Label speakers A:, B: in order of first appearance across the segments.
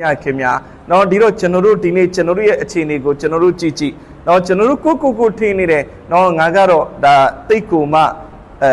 A: ညခင်များเนาะဒီတော့ကျွန်တော်တို့ဒီနေ့ကျွန်တော်တို့ရဲ့အခြေအနေကိုကျွန်တော်တို့ကြည့်ကြည့်เนาะကျွန်တော်တို့ကိုကိုကိုထင်းနေတယ်เนาะငါကတော့ဒါတိတ်ကိုမှအဲ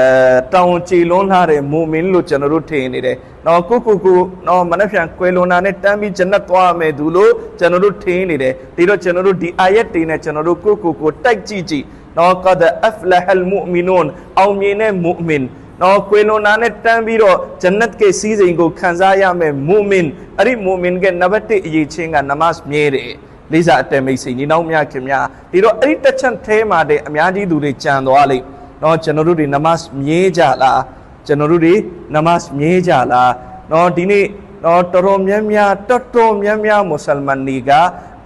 A: တောင်ကြည်လွန်းလာတဲ့မူမင်းလို့ကျွန်တော်တို့ထင်နေတယ်เนาะကိုကိုကိုเนาะမနှက်ဖြန်ကွယ်လွန်တာနဲ့တမ်းပြီးဂျနတ်သွားမယ်သူလို့ကျွန်တော်တို့ထင်နေတယ်ဒီတော့ကျွန်တော်တို့ဒီအာယတ်တွေနဲ့ကျွန်တော်တို့ကိုကိုကိုတိုက်ကြည့်ကြည့်เนาะကဒအဖလဟလ်မူမီနွန်အောင်မြင်တဲ့မူမင် နော်ကွေလွန်နာနဲ့တန်းပြီးတော့ဂျန်နတ်ကစီးစိမ်ကိုခံစားရမယ်မူမင်အဲ့ဒီမူမင်ကနံပါတ်1အရေးချင်းကနမတ်မြဲတယ်လေးစားအတမိတ်စိန်ဒီနောက်မြခင်များဒီတော့အဲ့ဒီတစ်ချက်ထဲမှာတည်းအများကြီးသူတွေကြံသွားလိမ့်နော်ကျွန်တော်တို့တွေနမတ်မြဲကြလားကျွန်တော်တို့တွေနမတ်မြဲကြလားနော်ဒီနေ့နော်တော်တော်များများတော်တော်များများမွတ်စလမန်တွေက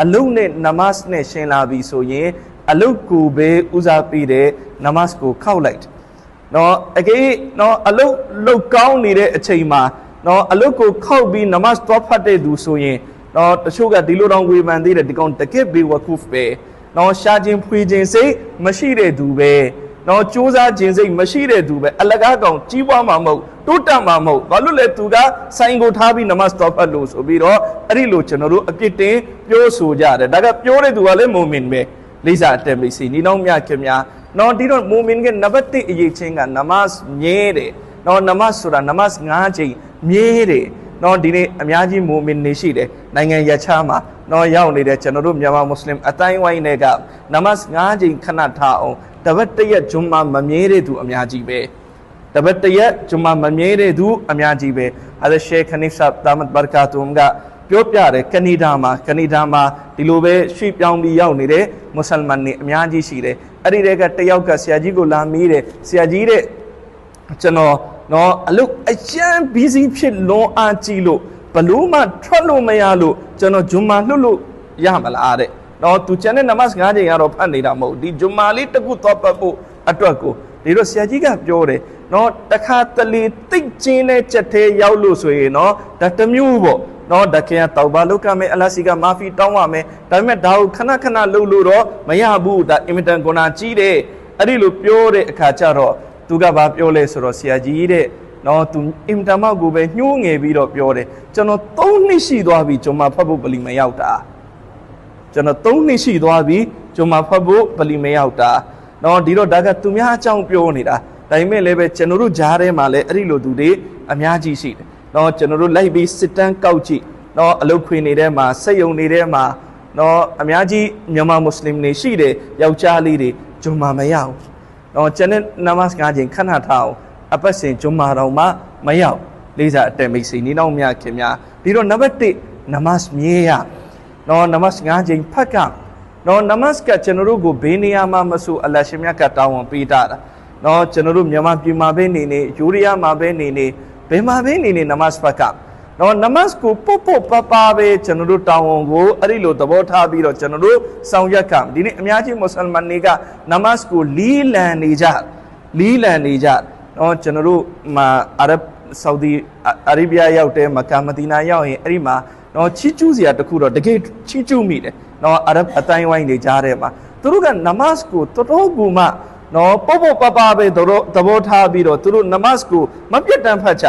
A: အလုတ်နဲ့နမတ်နဲ့ရှင်းလာပြီဆိုရင်အလုတ်ကိုပဲဦးစားပေးတဲ့နမတ်ကိုခောက်လိုက်တယ် နော်အကေနော်အလုတ်လုတ်ကောင်းနေတဲ့အချိန်မှာနော်အလုတ်ကိုခောက်ပြီးနမတ်တော့ဖတ်တဲ့သူဆိုရင်နော်တချို့ကဒီလိုတောင်ဝေဖန်သေးတယ်ဒီကောင်တကစ်ဘေဝကုဖ်ပဲနော်ရှာခြင်းဖွေခြင်းစိတ်မရှိတဲ့သူပဲနော်စူးစမ်းခြင်းစိတ်မရှိတဲ့သူပဲအလကားကောင်ကြီးပွားမှာမဟုတ်တိုးတက်မှာမဟုတ်ဘာလို့လဲသူကဆိုင်ကိုထားပြီးနမတ်တော့ဖတ်လို့ဆိုပြီးတော့အဲ့ဒီလိုကျွန်တော်တို့အပြစ်တင်ပြောဆိုကြတယ်ဒါကပြောတဲ့သူကလည်းမုံမင်ပဲ လိစာအတက်မိတ်စီနီနောင်မြခင်များနော်ဒီတော့မူမင်ကနံပါတ်1အရေးချင်းကနမတ်မြဲတယ်နော်နမတ်ဆိုတာနမတ်9ချိန်မြဲတယ်နော်ဒီနေ့အများကြီးမူမင်နေရှိတယ်နိုင်ငံရခြားမှာနော်ရောက်နေတဲ့ကျွန်တော်တို့မြန်မာမွတ်စလင်အတိုင်းဝိုင်းတွေကနမတ်9ချိန်ခဏထားအောင်တပတ်တရက်ဂျွမ်မာမမြဲတဲ့သူအများကြီးပဲတပတ်တရက်ဂျွမ်မာမမြဲတဲ့သူအများကြီးပဲဟာရှေခနီဆပ်တာမတ်ဘာကာတုမ်က ပြောပြတယ်ကနေဒါမှာကနေဒါမှာဒီလိုပဲရွှေ့ပြောင်းပြီးရောက်နေတဲ့မွတ်စလမန်တွေအများကြီးရှိတယ်အဲ့ဒီတွေကတယောက်ကဆရာကြီးကိုလာမေးတယ်ဆရာကြီးတဲ့ကျွန်တော်နော်အလုတ်အကျန်း busy ဖြစ်လွန်အားကြီးလို့ဘလို့မှထွက်လို့မရလို့ကျွန်တော်ဂျွမ်မာလွတ်လို့ရမလားတဲ့နော်သူကျန်တဲ့နမတ်၅ချိန်ကတော့ဖတ်နေတာမဟုတ်ဒီဂျွမ်မာလေးတစ်ခုသွားပတ်ဖို့အတွက်ကိုဒီတော့ဆရာကြီးကပြောတယ်နော်တခါတလေတိတ်ကျင်းတဲ့ချက်သေးရောက်လို့ဆိုရင်နော်ဒါတစ်မျိုးပေါ့ နော်တခင်တောက်ပါလုကမယ်အလစီကမာဖီတောင်းရမယ်ဒါပေမဲ့ဒါကိုခဏခဏလှုပ်လို့တော့မရဘူးဒါအင်မတန်ကွန်နာကြီးတယ်အဲ့ဒီလိုပြောတဲ့အခါကျတော့သူကဘာပြောလဲဆိုတော့ဆရာကြီးတဲ့နော်သူအင်မတန်မှကိုပဲညှိုးငယ်ပြီးတော့ပြောတယ်ကျွန်တော်၃နှစ်ရှိသွားပြီကျွန်မဖတ်ဖို့ပလီမရောက်တာကျွန်တော်၃နှစ်ရှိသွားပြီကျွန်မဖတ်ဖို့ပလီမရောက်တာနော်ဒီတော့ဒါကသူများအကြောင်းပြောနေတာဒါပေမဲ့လည်းပဲကျွန်တော်တို့ဂျားထဲမှာလည်းအဲ့ဒီလိုသူတွေအများကြီးရှိတယ် နော်ကျွန်တော်တို့လိုက်ပြီးစစ်တမ်းကောက်ကြည့်နော်အလုတ်ခွေနေတဲ့မှာစက်ယုံနေတဲ့မှာနော်အများကြီးမြန်မာမွတ်စလင်တွေရှိတယ်ယောက်ျားလေးတွေဂျွန်မာမရဘူးနော်ကျန်တဲ့နမတ်ကားချင်းခဏထားအောင်အပတ်စဉ်ဂျွန်မာတော်မှမရောက်လေးစားအတက်မိတ်စီနီနောက်မြခင်များဒီတော့နံပါတ်1နမတ်မြဲရနော်နမတ်ငါးချိန်ဖတ်ကနော်နမတ်ကကျွန်တော်တို့ကိုဘေးနေရာမှာမဆိုအလရှင်မြတ်ကတောင်းဝန်ပေးတာနော်ကျွန်တော်တို့မြန်မာပြည်မှာပဲနေနေယူရီးယားမှာပဲနေနေ ဘယ်မှာပဲနေနေနမတ်ဖတ်ကနော်နမတ်ကိုပုတ်ပုတ်ပပပဲကျွန်တော်တို့တောင်းဝန်ကိုအဲ့ဒီလိုသဘောထားပြီးတော့ကျွန်တော်တို့ဆောင်ရွက်ကဒီနေ့အများကြီးမွတ်စလမန်တွေကနမတ်ကိုလီးလံနေကြလီးလံနေကြနော်ကျွန်တော်တို့မှာအာရဗ်ဆော်ဒီအာရေဗျရောက်တဲ့မကာမဒီနာရောက်ရင်အဲ့ဒီမှာနော်ချီကျူးစရာတခုတော့တကယ်ချီကျူးမိတယ်နော်အာရဗ်အတိုင်းဝိုင်းနေကြတဲ့မှာသူတို့ကနမတ်ကိုတော်တော်ကူမှ နော်ပုတ်ပုတ်ပပပဲသူတို့သဘောထားပြီးတော့သူတို့နမတ်ကိုမပြတ်တမ်းဖတ်ကြ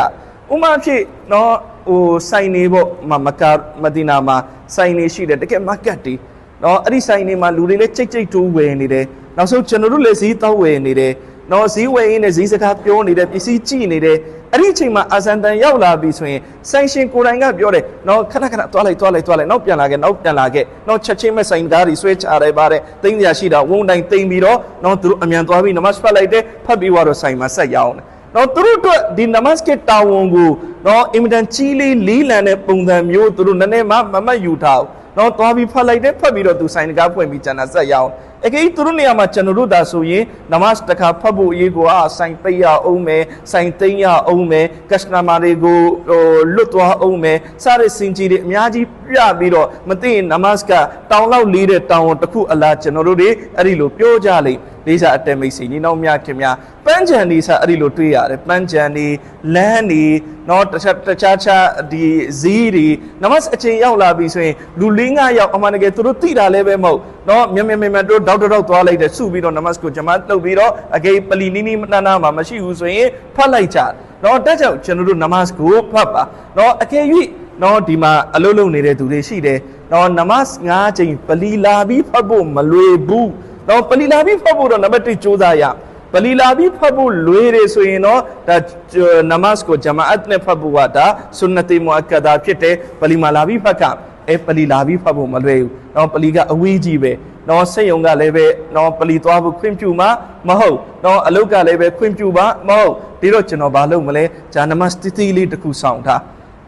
A: ဥမာဖြစ်နော်ဟိုဆိုင်နေပေါ့မမကာမဒီနာမှာဆိုင်နေရှိတယ်တကယ်မကတ်တီနော်အဲ့ဒီဆိုင်နေမှာလူတွေလည်းကြိတ်ကြိတ်တိုးဝယ်နေတယ်နောက်ဆုံးကျွန်တော်တို့လည်းဈေးတောက်ဝယ်နေတယ်နော်ဈေးဝယ်ရင်းနဲ့ဈေးစကားပြောနေတယ်ပစ္စည်းကြည့်နေတယ် အဲ့ဒီအချိန်မှာအာဇန်တန်ရောက်လာပြီဆိုရင်ဆိုင်ရှင်ကိုယ်တိုင်ကပြောတယ်နော်ခဏခဏသွားလိုက်သွားလိုက်သွားလိုက်နောက်ပြန်လာခဲ့နောက်ပြန်လာခဲ့နော်ချက်ချင်းမဲ့ဆိုင်ကားတွေဆွဲချရတယ်ပါတဲ့တင်းစရာရှိတာဝုံတိုင်းတင်းပြီးတော့နော်သူတို့အမြန်သွားပြီးနမတ်ဖတ်လိုက်တယ်ဖတ်ပြီးတော့ဆိုင်မှာဆက်ရအောင်တယ်နော်သူတို့အတွက်ဒီနမတ်ကတာဝန်ကိုနော်အင်မတန်ကြီးလေးလေးလံတဲ့ပုံစံမျိုးသူတို့နည်းနည်းမှမမတ်ယူထားဘူးနော်သွားပြီးဖတ်လိုက်တယ်ဖတ်ပြီးတော့သူဆိုင်ကားဖွင့်ပြီးကျန်တာဆက်ရအောင် အကေသူတို့နေရာမှာကျွန်တော်တို့ဒါဆိုရင်နမတ်တခါဖတ်ဖို့အရေးကိုအာဆိုင်ပိတ်ရအောင်မယ်ဆိုင်သိမ်းရအောင်မယ်ကစတမာတွေကိုဟိုလွတ်သွားအောင်မယ်စတဲ့စင်ကြီးတွေအများကြီးပြပြီးတော့မသိရင်နမတ်ကတောင်းလောက်လေးတဲ့တောင်းဝန်တစ်ခုအလားကျွန်တော်တို့တွေအဲ့ဒီလိုပြောကြလိမ့်လေးစားအတဲမိတ်စီညီနောင်များခင်များ ပန်းချန်ဒီစားအဲ့ဒီလိုတွေးရတယ်ပန်းချန်ဒီလမ်းဒီနော်တခြားတခြားခြားဒီဇီးဒီနမတ်အချိန်ရောက်လာပြီဆိုရင်လူ၄၅ယောက်အမှန်တကယ်သူတို့သိတာလည်းပဲမဟုတ်နော်မြမြမြမြတို့ဒေါက်တာဒေါက်သွားလိုက်တယ်စုပြီးတော့နမတ်ကိုဂျမတ်လုပ်ပြီးတော့အကေပလီနီနီနာနာမှာမရှိဘူးဆိုရင်ဖတ်လိုက်ကြနော်တက်ကြောင့်ကျွန်တော်တို့နမတ်ကိုဖတ်ပါနော်အကယ်၍နော်ဒီမှာအလုပ်လုပ်နေတဲ့သူတွေရှိတယ်နော်နမတ်၅ချိန်ပလီလာပြီးဖတ်ဖို့မလွယ်ဘူးနော်ပလီလာပြီးဖတ်ဖို့တော့နံပါတ်1ကြိုးစားရ ပလီလာပြီးဖတ်ဖို့လွယ်တယ်ဆိုရင်တော့ဒါနမတ်ကိုဂျမာအတ်နဲ့ဖတ်ဖို့ကဒါဆွနတေမွအကဒါဖြစ်တယ်ပလီမာလာပြီးဖတ်ကအဲပလီလာပြီးဖတ်ဖို့မလွယ်ဘူးနော်ပလီကအဝေးကြီးပဲနော်စိတ်ယုံကလည်းပဲနော်ပလီသွားဖို့ခွင့်ပြုမှာမဟုတ်နော်အလုတ်ကလည်းပဲခွင့်ပြုပါမဟုတ်ဒီတော့ကျွန်တော်ဘာလုပ်မလဲဂျာနမတ်တီတီလေးတစ်ခုဆောင်ထား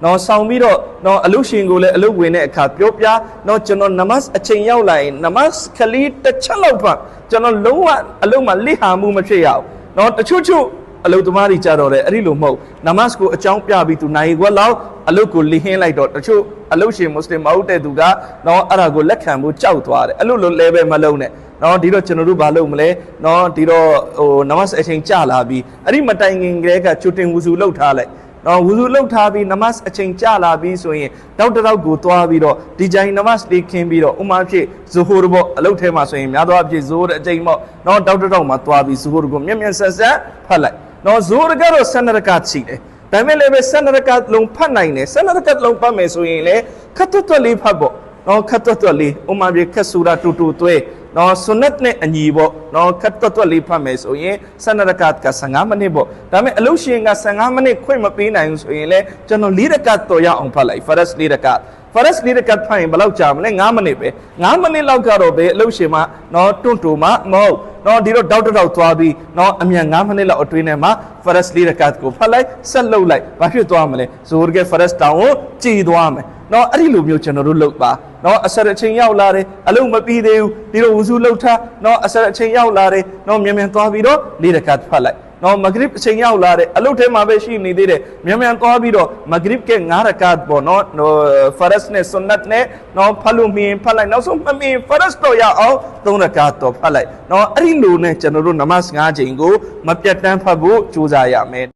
A: နော်ဆောင်ပြီးတော့နော်အလုရှင်ကိုလည်းအလုဝင်တဲ့အခါပြောပြနော်ကျွန်တော်နမတ်အချိန်ရောက်လာရင်နမတ်ခလီတစ်ချက်လောက်ဖတ်ကျွန်တော်လုံးဝအလုမှာလိဟာမှုမဖြစ်ရအောင်နော်တချို့ချို့အလုသမားတွေကြတော့လေအဲ့ဒီလိုမဟုတ်နမတ်ကိုအကြောင်းပြပြီးသူနိုင်ခွက်လောက်အလုကိုလိဟင်းလိုက်တော့တချို့အလုရှင်မွတ်စလင်မဟုတ်တဲ့သူကနော်အဲ့ဒါကိုလက်ခံဖို့ကြောက်သွားတယ်အဲ့လိုလိုလဲပဲမလုံးနဲ့နော်ဒီတော့ကျွန်တော်တို့ဘာလုပ်မလဲနော်ဒီတော့ဟိုနမတ်အချိန်ကြာလာပြီးအဲ့ဒီမတိုင်ခင်ကလေးကချွတ်တင်ဝူစုလှုပ်ထားလိုက် နော်ဝူစုလှုပ်ထားပြီးနမတ်အချိန်ကြာလာပြီးဆိုရင်တောက်တောက်ကိုသွားပြီးတော့ဒီကြိုင်နမတ်လေးခင်းပြီးတော့ဥမာဖြစ်ဇိုဟိုရပေါ့အလုပ်ထဲမှာဆိုရင်များသောအားဖြင့်ဇိုဟိုအချိန်ပေါ့နော်တောက်တောက်မှာသွားပြီးဇိုဟိုကိုမျက်မျက်ဆက်ဆက်ဖတ်လိုက်နော်ဇိုဟိုကတော့ဆန္ဒရကရှိတယ်ဒါပေမဲ့လည်းပဲဆန္ဒရကလုံးဖတ်နိုင်တယ်ဆန္ဒရကလုံးဖတ်မယ်ဆိုရင်လေခတ်တွတ်တွတ်လေးဖတ်ပေါ့ နော်ခတ်တွတ်တွတ်လေးဥမာပြခတ်ဆူရာတူတူသွဲနော်ဆွနတ်နဲ့အညီပေါ့နော်ခတ်တွတ်တွတ်လေးဖတ်မယ်ဆိုရင်ဆန္ဒရကက15မိနစ်ပေါ့ဒါပေမဲ့အလုရှင်က15မိနစ်ခွင့်မပေးနိုင်ဘူးဆိုရင်လေကျွန်တော်၄ရကတ်တော်ရအောင်ဖတ်လိုက်ဖရတ်၄ရကတ်ဖရက်စ်လေးတကတ်ဖိုင်ဘယ်လောက်ကြာမလဲ9မိနစ်ပဲ9မိနစ်လောက်ကတော့ပဲအလုပ်ရှင်မနော်တွန့်တူမမဟုတ်နော်ဒီတော့တောက်တောက်သွားပြီးနော်အမြန်9မိနစ်လောက်အတွင်းထဲမှာဖရက်စ်လေးတကတ်ကိုဖတ်လိုက်ဆက်လုပ်လိုက်ဘာဖြစ်သွားမလဲဇိုရ်ကဖရက်စ်တောင်ကိုကြည်သွားမယ်နော်အဲ့ဒီလိုမျိုးကျွန်တော်တို့လုပ်ပါ နော်အဆက်အချိန်ရောက်လာတယ်အလုံးမပြီးသေးဘူးဒီလိုဝူစုလှုပ်ထားနော်အဆက်အချိန်ရောက်လာတယ်နော်မြန်မြန်သွားပြီးတော့လေးတကတ်ဖတ်လိုက်နော်မဂရစ်အချိန်ရောက်လာတယ်အလုတ်ထဲမှာပဲရှိနေသေးတယ်မြန်မြန်သွားပြီးတော့မဂရစ်က9ရကတ်ပေါ့နော်ဖရတ်နဲ့ဆွန်နတ်နဲ့နော်ဖတ်လို့မြင်ဖတ်လိုက်နောက်ဆုံးမမြင်ဖရတ်တော့ရအောင်3ရကတ်တော့ဖတ်လိုက်နော်အဲ့ဒီလိုနဲ့ကျွန်တော်တို့နမတ်5ချိန်ကိုမပြတ်တမ်းဖတ်ဖို့ကြိုးစားရမယ်